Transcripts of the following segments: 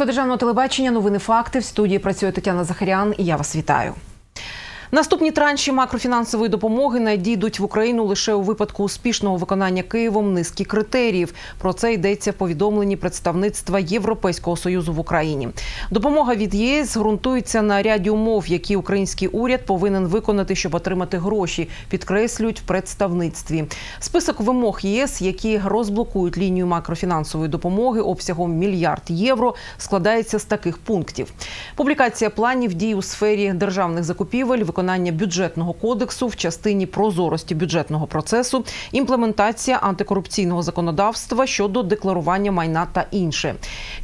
Українського державного телебачення новини факти в студії працює Тетяна Захарян. І я вас вітаю. Наступні транші макрофінансової допомоги надійдуть в Україну лише у випадку успішного виконання Києвом низки критеріїв. Про це йдеться в повідомленні представництва Європейського союзу в Україні. Допомога від єС ґрунтується на ряді умов, які український уряд повинен виконати, щоб отримати гроші. Підкреслюють в представництві. Список вимог ЄС, які розблокують лінію макрофінансової допомоги обсягом мільярд євро, складається з таких пунктів: публікація планів дій у сфері державних закупівель, виконання бюджетного кодексу в частині прозорості бюджетного процесу, імплементація антикорупційного законодавства щодо декларування майна та інше.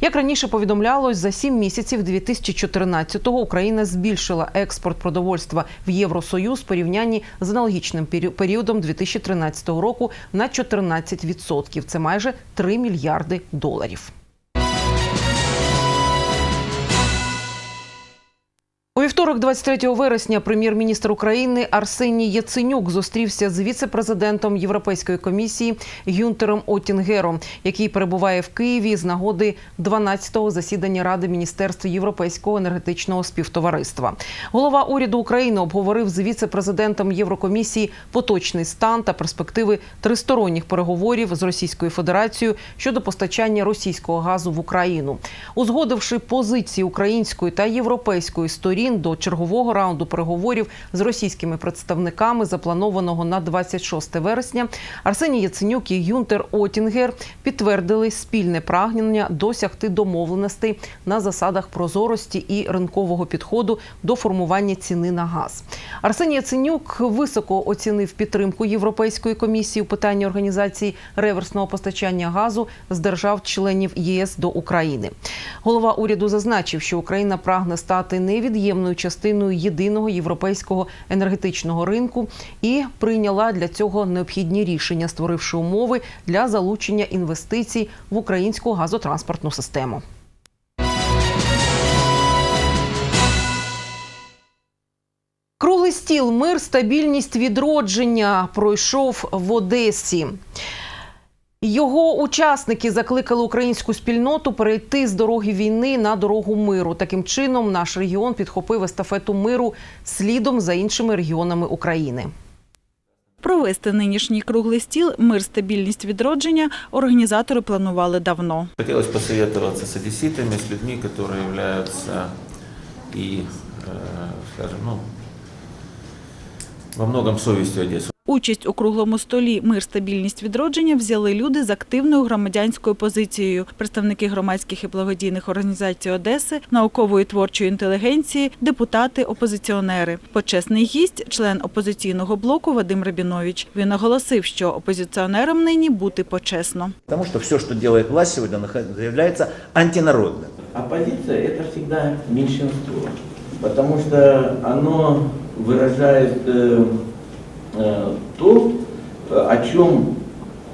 Як раніше повідомлялось, за сім місяців 2014-го Україна збільшила експорт продовольства в Євросоюз в порівнянні з аналогічним пері- періодом 2013 року на 14%. Це майже 3 мільярди доларів. Вівторок, 23 вересня, прем'єр-міністр України Арсеній Яценюк зустрівся з віце-президентом Європейської комісії Гюнтером Отінгером, який перебуває в Києві з нагоди 12-го засідання Ради міністерств Європейського енергетичного співтовариства. Голова уряду України обговорив з віце-президентом Єврокомісії поточний стан та перспективи тристоронніх переговорів з Російською Федерацією щодо постачання російського газу в Україну, узгодивши позиції української та європейської сторін до чергового раунду переговорів з російськими представниками, запланованого на 26 вересня. Арсеній Яценюк і Юнтер Отінгер підтвердили спільне прагнення досягти домовленостей на засадах прозорості і ринкового підходу до формування ціни на газ. Арсеній Яценюк високо оцінив підтримку Європейської комісії у питанні організації реверсного постачання газу з держав-членів ЄС до України. Голова уряду зазначив, що Україна прагне стати невід'ємною частиною єдиного європейського енергетичного ринку і прийняла для цього необхідні рішення, створивши умови для залучення інвестицій в українську газотранспортну систему. Круглий стіл, мир, стабільність, відродження пройшов в Одесі. Його учасники закликали українську спільноту перейти з дороги війни на дорогу миру. Таким чином, наш регіон підхопив естафету миру слідом за іншими регіонами України. Провести нинішній круглий стіл «Мир, стабільність, відродження» організатори планували давно. Хотелось посоветоваться с одесситами, с людьми, которые являются и, э, скажем, ну, во многом совестью Одессы. Участь у круглому столі «Мир, стабільність, відродження» взяли люди з активною громадянською позицією, представники громадських і благодійних організацій Одеси, наукової творчої інтелігенції, депутати, опозиціонери. Почесний гість – член опозиційного блоку Вадим Рабінович. Він наголосив, що опозиціонерам нині бути почесно. Потому что все, что делает власть сегодня, нах- является антинародным. Оппозиция – это всегда меньшинство, потому что оно выражает э, э, то, э, о чем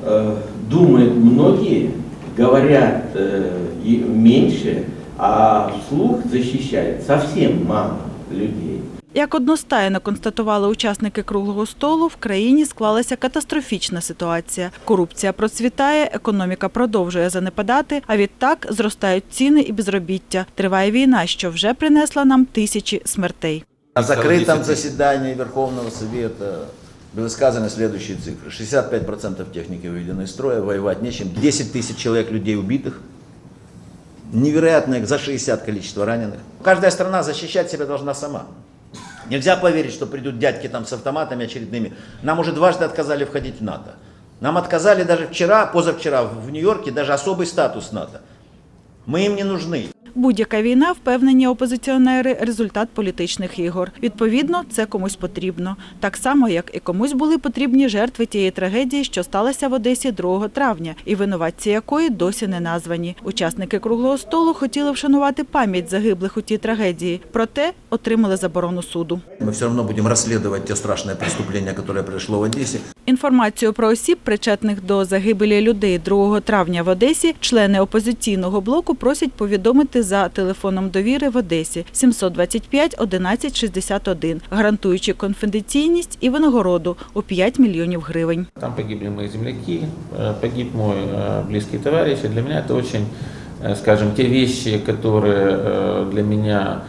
э, думают многие, говорят э, и меньше, а вслух защищает совсем мало людей. Як одностайно констатували учасники круглого столу, в країні склалася катастрофічна ситуація. Корупція процвітає, економіка продовжує занепадати, а відтак зростають ціни і безробіття. Триває війна, що вже принесла нам тисячі смертей. На закрытом Десять. заседании Верховного Совета были сказаны следующие цифры. 65% техники выведены из строя, воевать нечем. 10 тысяч человек людей убитых. Невероятное за 60 количество раненых. Каждая страна защищать себя должна сама. Нельзя поверить, что придут дядьки там с автоматами очередными. Нам уже дважды отказали входить в НАТО. Нам отказали даже вчера, позавчера в Нью-Йорке даже особый статус НАТО. Мы им не нужны. Будь-яка війна, впевнені опозиціонери, результат політичних ігор. Відповідно, це комусь потрібно. Так само, як і комусь були потрібні жертви тієї трагедії, що сталася в Одесі 2 травня, і винуватці якої досі не названі. Учасники круглого столу хотіли вшанувати пам'ять загиблих у тій трагедії, проте отримали заборону суду. Мы все равно будем расследовать те страшные преступления, которые произошло в Одессе. Інформацію про осіб, причетних до загибелі людей 2 травня в Одесі, члени опозиційного блоку просять повідомити за телефоном довіри в Одесі 725 11 61, гарантуючи конфіденційність і винагороду у 5 мільйонів гривень. Там погибли мои земляки, э, погиб мой э, близкий товарищ, и для меня это очень э, скажем, те вещи, которые э, для меня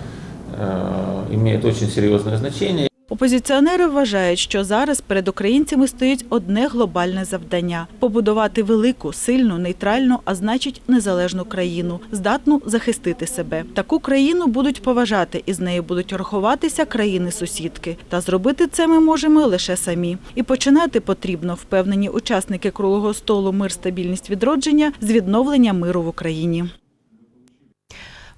э, имеют очень серьезное значение. Опозиціонери вважають, що зараз перед українцями стоїть одне глобальне завдання побудувати велику, сильну, нейтральну, а значить незалежну країну, здатну захистити себе. Таку країну будуть поважати і з нею будуть рахуватися країни-сусідки. Та зробити це ми можемо лише самі. І починати потрібно, впевнені учасники круглого столу Мир, стабільність, відродження з відновлення миру в Україні.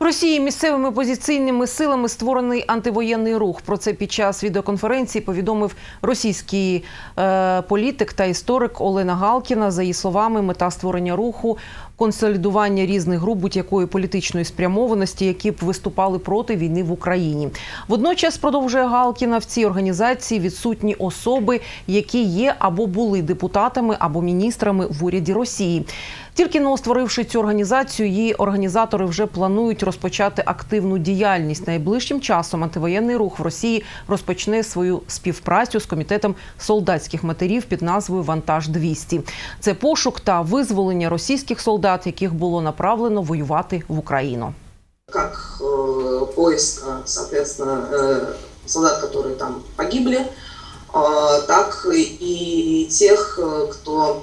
Росії місцевими опозиційними силами створений антивоєнний рух. Про це під час відеоконференції повідомив російський е, політик та історик Олена Галкіна. За її словами, мета створення руху консолідування різних груп будь-якої політичної спрямованості, які б виступали проти війни в Україні. Водночас продовжує Галкіна в цій організації відсутні особи, які є або були депутатами або міністрами в уряді Росії. Тільки но створивши цю організацію, її організатори вже планують розпочати активну діяльність. Найближчим часом антивоєнний рух в Росії розпочне свою співпрацю з комітетом солдатських матерів під назвою Вантаж 200 Це пошук та визволення російських солдат, яких було направлено воювати в Україну. как э, поиск, э, соответственно, э, солдат, которые там погибли, э, так и тех, э, кто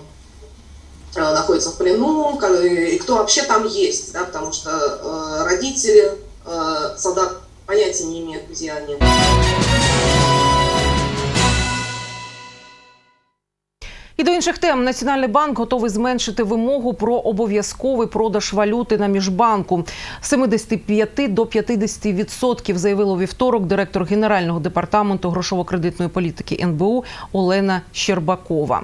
э, находится в плену, ко- и кто вообще там есть, да, потому что э, родители э, солдат понятия не имеют, где они. І до інших тем Національний банк готовий зменшити вимогу про обов'язковий продаж валюти на міжбанку з 75 до 50 відсотків, заявило вівторок директор генерального департаменту грошово-кредитної політики НБУ Олена Щербакова.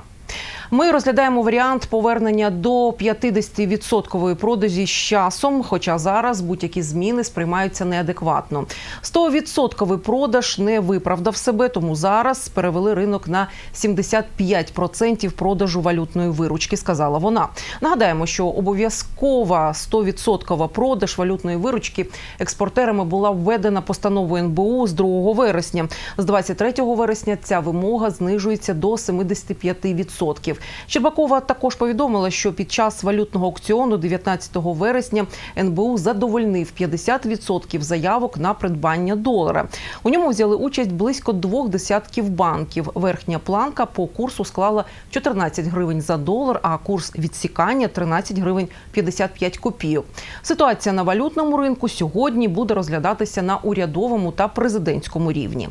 Ми розглядаємо варіант повернення до 50% продажі з часом, хоча зараз будь-які зміни сприймаються неадекватно. 100% продаж не виправдав себе, тому зараз перевели ринок на 75% продажу валютної виручки, сказала вона. Нагадаємо, що обов'язкова 100% продаж валютної виручки експортерами була введена постановою НБУ з 2 вересня. З 23 вересня ця вимога знижується до 75%. Щербакова також повідомила, що під час валютного аукціону 19 вересня НБУ задовольнив 50% заявок на придбання долара. У ньому взяли участь близько двох десятків банків. Верхня планка по курсу склала 14 гривень за долар, а курс відсікання 13 гривень 55 копійок. Ситуація на валютному ринку сьогодні буде розглядатися на урядовому та президентському рівні.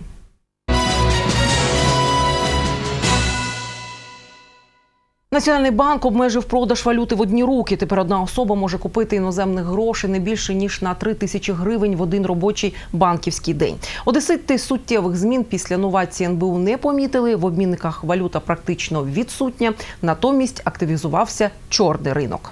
Національний банк обмежив продаж валюти в одні руки. Тепер одна особа може купити іноземних грошей не більше ніж на 3 тисячі гривень в один робочий банківський день. Одесити суттєвих змін після новації НБУ не помітили. В обмінниках валюта практично відсутня. Натомість активізувався чорний ринок.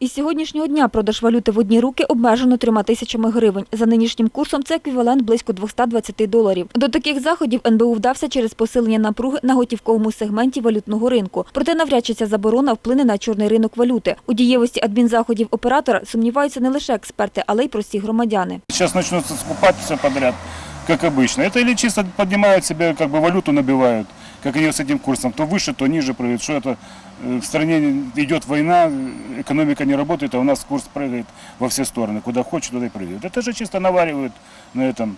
Із сьогоднішнього дня продаж валюти в одні руки обмежено трьома тисячами гривень. За нинішнім курсом це еквівалент близько 220 доларів. До таких заходів НБУ вдався через посилення напруги на готівковому сегменті валютного ринку. Проте навряд чи ця заборона вплине на чорний ринок валюти. У дієвості адмінзаходів оператора сумніваються не лише експерти, але й прості громадяни. Сейчас начнут скупать все подряд, как обычно. Это или чисто поднимают себе, как бы валюту набивают, как они с этим курсом, то выше, то ниже прыгают. Что это э, в стране идет война, экономика не работает, а у нас курс прыгает во все стороны. Куда хочет, туда и прыгает. Это же чисто наваривают на этом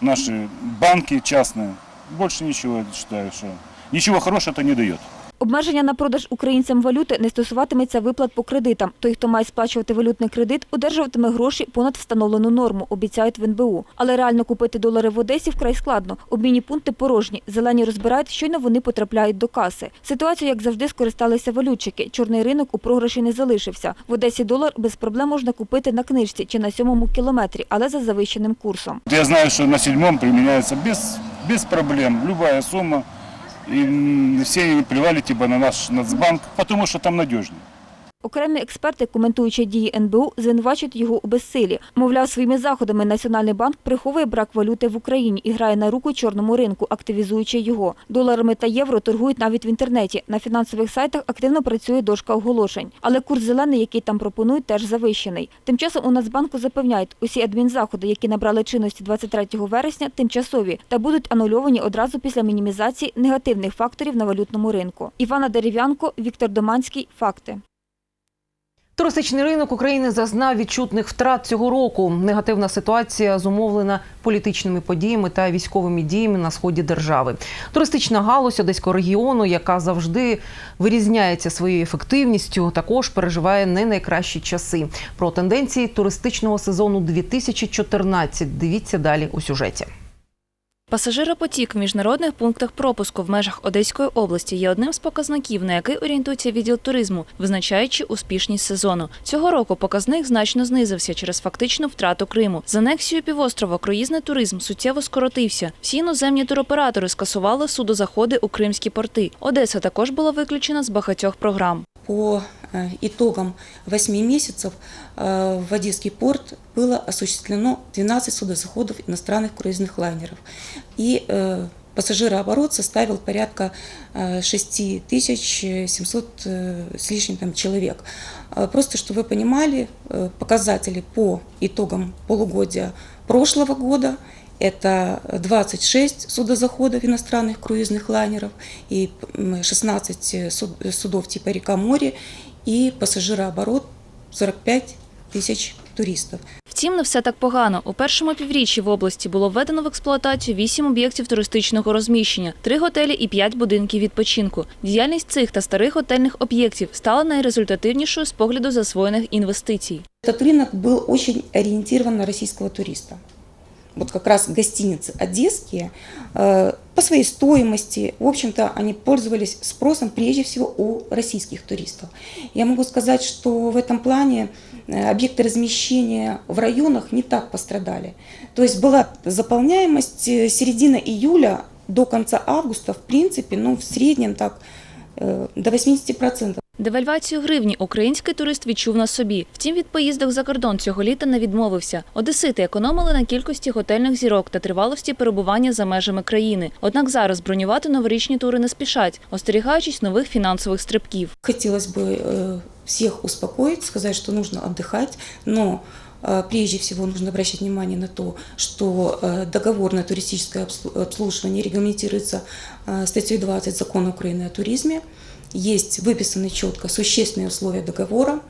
наши банки частные. Больше ничего, я считаю, что ничего хорошего это не дает. Обмеження на продаж українцям валюти не стосуватиметься виплат по кредитам. Той, хто має сплачувати валютний кредит, одержуватиме гроші понад встановлену норму, обіцяють в НБУ. Але реально купити долари в Одесі вкрай складно. Обмінні пункти порожні. Зелені розбирають, щойно вони потрапляють до каси. Ситуацію, як завжди, скористалися валютчики. Чорний ринок у програші не залишився. В Одесі долар без проблем можна купити на книжці чи на сьомому кілометрі, але за завищеним курсом. Я знаю, что на седьмом применяется без, без проблем любая сумма. И все плевали типа на наш Нацбанк, потому что там надежнее. Окремі експерти, коментуючи дії НБУ, звинувачують його у безсилі. Мовляв, своїми заходами Національний банк приховує брак валюти в Україні і грає на руку чорному ринку, активізуючи його. Доларами та євро торгують навіть в інтернеті. На фінансових сайтах активно працює дошка оголошень. Але курс зелений, який там пропонують, теж завищений. Тим часом у Нацбанку запевняють, усі адмінзаходи, які набрали чинності 23 вересня, тимчасові та будуть анульовані одразу після мінімізації негативних факторів на валютному ринку. Івана Дерев'янко, Віктор Доманський. Факти. Туристичний ринок України зазнав відчутних втрат цього року. Негативна ситуація зумовлена політичними подіями та військовими діями на сході держави. Туристична галузь одеського регіону, яка завжди вирізняється своєю ефективністю, також переживає не найкращі часи. Про тенденції туристичного сезону 2014 дивіться далі у сюжеті. Пасажиропотік в міжнародних пунктах пропуску в межах Одеської області є одним з показників, на який орієнтується відділ туризму, визначаючи успішність сезону. Цього року показник значно знизився через фактичну втрату Криму. З анексією півострова круїзний туризм суттєво скоротився. Всі іноземні туроператори скасували судозаходи у кримські порти. Одеса також була виключена з багатьох програм По э, итогам 8 месяцев э, в Одесский порт было осуществлено 12 судозаходов иностранных круизных лайнеров. И э, пассажирооборот составил порядка э, 6700 э, с лишним там, человек. Э, Просто, чтобы вы понимали, э, показатели по итогам полугодия прошлого года это 26 судозаходов иностранных круизных лайнеров и м, 16 суд- судов типа река-море и пассажирооборот 45 тысяч туристов. Втім, не все так погано. У першому півріччі в області було введено в експлуатацію вісім об'єктів туристичного розміщення, три готелі і п'ять будинків відпочинку. Діяльність цих та старих готельних об'єктів стала найрезультативнішою з погляду засвоєних інвестицій. Этот рынок был очень ориентирован на российского туриста. Вот как раз гостиницы одесские э, по своей стоимости, в общем-то, они пользовались спросом прежде всего у российских туристов. Я могу сказать, что в этом плане э, объекты размещения в районах не так пострадали. То есть была заполняемость э, середина июля до конца августа, в принципе, ну, в среднем так до 80%. Девальвацію гривні український турист відчув на собі. Втім, від поїздок за кордон цього літа не відмовився. Одесити економили на кількості готельних зірок та тривалості перебування за межами країни. Однак зараз бронювати новорічні тури не спішать, остерігаючись нових фінансових стрибків. Хотелось бы э, всех успокоить, сказать, что нужно отдыхать, но э, прежде всего нужно обращать внимание на то, что э, договор на туристическое обслу- обслуживание регламентируется э, статьей 20 Закона Украины о туризме. Есть выписаны четко существенные условия договора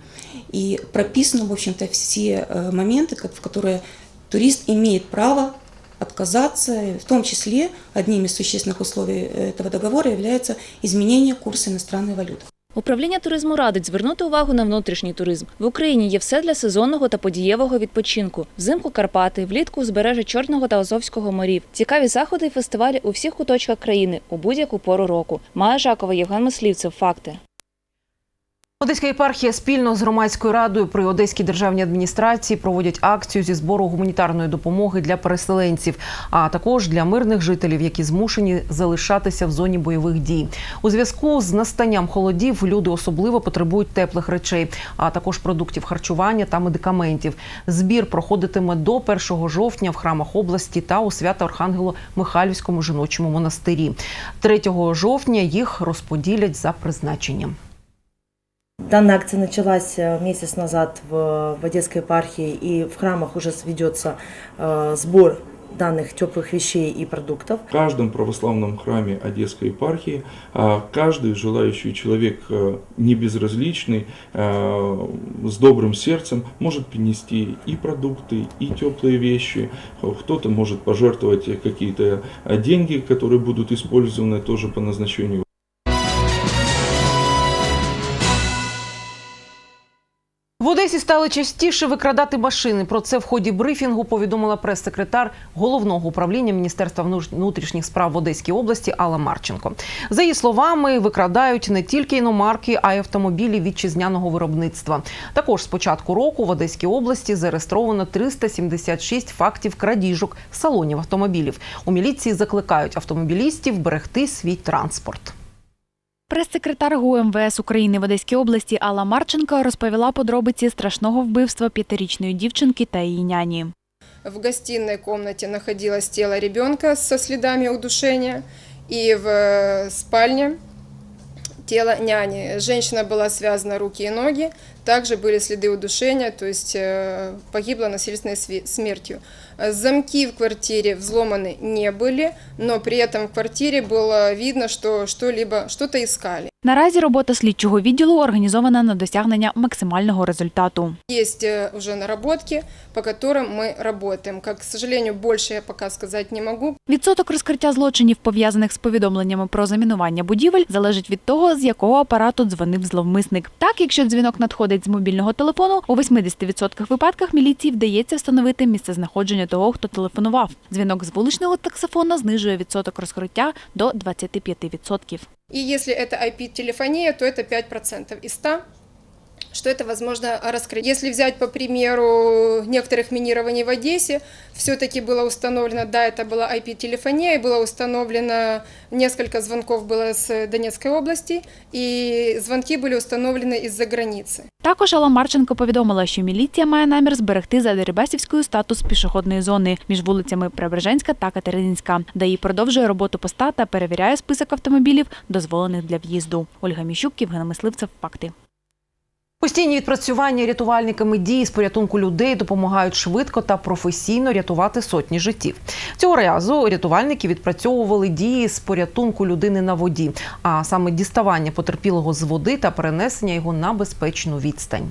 и прописаны, в общем-то, все э, моменты, как- в которые турист имеет право отказаться, в том числе одним из существенных условий э, этого договора является изменение курса иностранной валюты. Управління туризму радить звернути увагу на внутрішній туризм. В Україні є все для сезонного та подієвого відпочинку. Взимку Карпати, влітку узбережжя Чорного та Азовського морів. Цікаві заходи і фестивалі у всіх куточках країни у будь-яку пору року. Майя Жакова, Євген Мислівцев. Факти. Одеська єпархія спільно з громадською радою при Одеській державній адміністрації проводять акцію зі збору гуманітарної допомоги для переселенців, а також для мирних жителів, які змушені залишатися в зоні бойових дій. У зв'язку з настанням холодів люди особливо потребують теплих речей, а також продуктів харчування та медикаментів. Збір проходитиме до 1 жовтня в храмах області та у свято Архангело Михайлівському жіночому монастирі. 3 жовтня їх розподілять за призначенням. Данная акция началась э, месяц назад в, в Одесской епархии, и в храмах уже ведется э, сбор данных теплых вещей и продуктов. В каждом православном храме Одесской епархии а, каждый желающий человек э, не безразличный, э, с добрым сердцем может принести и продукты, и теплые вещи. Кто-то может пожертвовать какие-то э, деньги, которые будут использованы тоже по назначению. В Одесі стали частіше викрадати машини. Про це в ході брифінгу повідомила прес-секретар головного управління Міністерства внутрішніх справ в Одеській області Алла Марченко. За її словами, викрадають не тільки іномарки, а й автомобілі вітчизняного виробництва. Також з початку року в Одеській області зареєстровано 376 фактів крадіжок салонів автомобілів. У міліції закликають автомобілістів берегти свій транспорт. Прес-секретар ГУ МВС України в Одеській області Алла Марченко розповіла подробиці страшного вбивства п'ятирічної дівчинки та її няні. В гостиной комнате находилось тело ребенка со следами удушения, и в э, спальне тело няни. Женщина была связана руки и ноги, также были следы удушения, то есть э, погибла насильственной сви- смертью. Э, Замки в квартире взломаны не были, но при этом в квартире было видно, что что-либо, что-то искали. Наразі робота слідчого відділу організована на досягнення максимального результату. Есть э, уже наработки, по которым мы работаем. Как, к сожалению, больше я пока сказать не могу, Відсоток розкриття злочинів, пов'язаних з повідомленнями про замінування будівель, залежить від того, з якого апарату дзвонив зловмисник. Так, якщо дзвінок надходить з мобільного телефону, у 80% випадках міліції вдається встановити місцезнаходження того, хто телефонував. Дзвінок з вуличного таксофона знижує відсоток розкриття до 25%. І якщо це IP-телефонія, то це 5% із 100, что это возможно раскрыть. Если взять, по примеру, некоторых минирований в Одессе, все-таки было установлено, да, это была IP-телефония, и было установлено, несколько звонков было с Донецкой области, и звонки были установлены из-за границы. Також Алла Марченко повідомила, що міліція має намір зберегти за Дерибасівською статус пішохідної зони між вулицями Преображенська та Катерининська, де її продовжує роботу поста та перевіряє список автомобілів, дозволених для в'їзду. Ольга Міщук, Євген Мисливцев, Факти. Постійні відпрацювання рятувальниками дії з порятунку людей допомагають швидко та професійно рятувати сотні життів. Цього разу рятувальники відпрацьовували дії з порятунку людини на воді, а саме діставання потерпілого з води та перенесення його на безпечну відстань.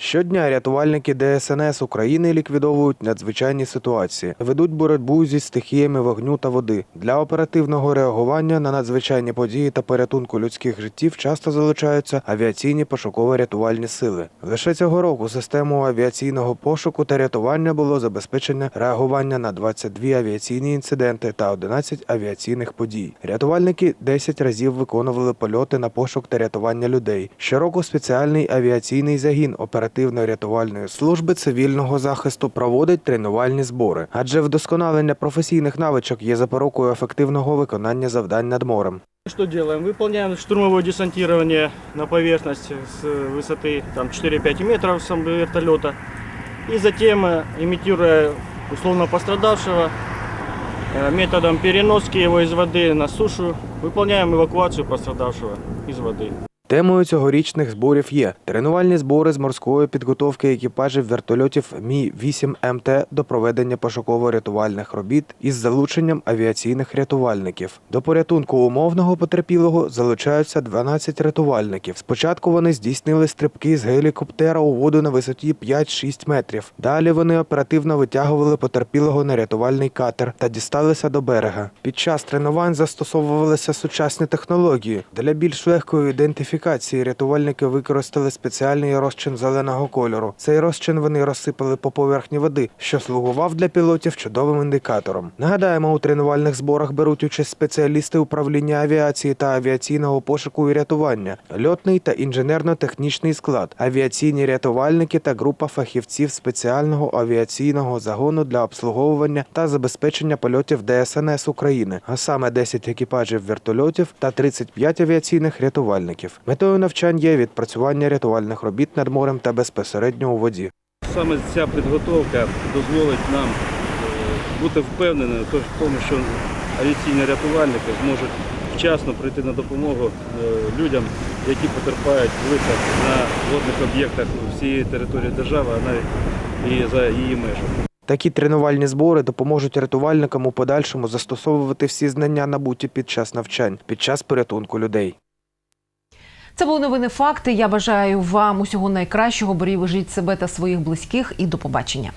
Щодня рятувальники ДСНС України ліквідовують надзвичайні ситуації, ведуть боротьбу зі стихіями вогню та води. Для оперативного реагування на надзвичайні події та порятунку людських життів часто залучаються авіаційні пошуково-рятувальні сили. Лише цього року систему авіаційного пошуку та рятування було забезпечено реагування на 22 авіаційні інциденти та 11 авіаційних подій. Рятувальники 10 разів виконували польоти на пошук та рятування людей. Щороку спеціальний авіаційний загін оперативно-рятувальної служби цивільного захисту проводить тренувальні збори, адже вдосконалення професійних навичок є запорукою ефективного виконання завдань над морем. Что делаем? Выполняем штурмовое десантирование на поверхность с высоты там, 4-5 метров с вертолета. И затем, э, имитируя условно пострадавшего, э, методом переноски его из воды на сушу, выполняем эвакуацию пострадавшего из воды. Темою цьогорічних зборів є тренувальні збори з морської підготовки екіпажів вертольотів Мі 8 МТ до проведення пошуково-рятувальних робіт із залученням авіаційних рятувальників. До порятунку умовного потерпілого залучаються 12 рятувальників. Спочатку вони здійснили стрибки з гелікоптера у воду на висоті 5-6 метрів. Далі вони оперативно витягували потерпілого на рятувальний катер та дісталися до берега. Під час тренувань застосовувалися сучасні технології для більш легкої ідентифікації ідентифікації рятувальники використали спеціальний розчин зеленого кольору. Цей розчин вони розсипали по поверхні води, що слугував для пілотів чудовим індикатором. Нагадаємо, у тренувальних зборах беруть участь спеціалісти управління авіації та авіаційного пошуку і рятування, льотний та інженерно-технічний склад, авіаційні рятувальники та група фахівців спеціального авіаційного загону для обслуговування та забезпечення польотів ДСНС України, а саме 10 екіпажів вертольотів та 35 авіаційних рятувальників. Метою навчань є відпрацювання рятувальних робіт над морем та безпосередньо у воді. Саме ця підготовка дозволить нам е, бути впевненими в тому, що авіаційні рятувальники зможуть вчасно прийти на допомогу е, людям, які потерпають в на водних об'єктах всієї території держави, а навіть і за її межами. Такі тренувальні збори допоможуть рятувальникам у подальшому застосовувати всі знання набуті під час навчань, під час порятунку людей. Це були новини факти. Я бажаю вам усього найкращого. Бережіть себе та своїх близьких і до побачення.